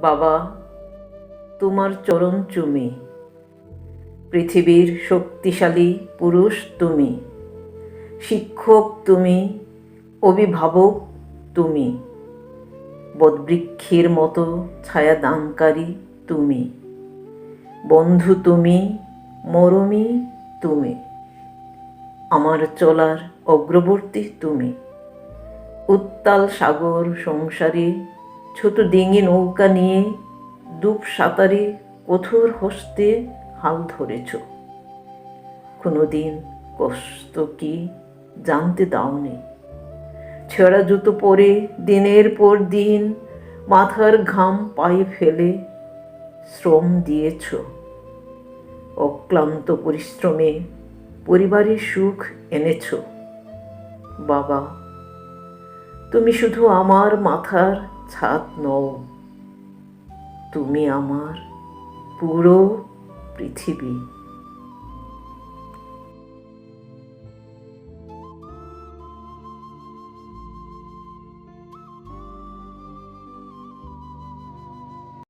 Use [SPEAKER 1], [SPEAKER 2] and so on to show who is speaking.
[SPEAKER 1] বাবা, তোমার চরণ চুমি। পৃথিবীর শক্তিশালী পুরুষ তুমি। শিক্ষক তুমি, অভিভাবক তুমি। বদবৃক্ষের মতো ছায়া দানকারী তুমি। বন্ধু তুমি, মরমি তুমি। আমার চলার অগ্রবর্তী তুমি। উত্তাল সাগর সংসারে ছোট ডিঙি নৌকা নিয়ে ডুব সাঁতারে কঠোর হস্তে হাল ধরেছ। কোনোদিন কষ্ট কি জানতে দাওনি। ছেঁড়া জুতো পরে দিনের পর দিন মাথার ঘাম পায়ে ফেলে শ্রম দিয়েছ। অক্লান্ত পরিশ্রমে পরিবারের সুখ এনেছ। বাবা, তুমি শুধু আমার মাথার ছাদ নও। তুমি আমার পুরো পৃথিবী।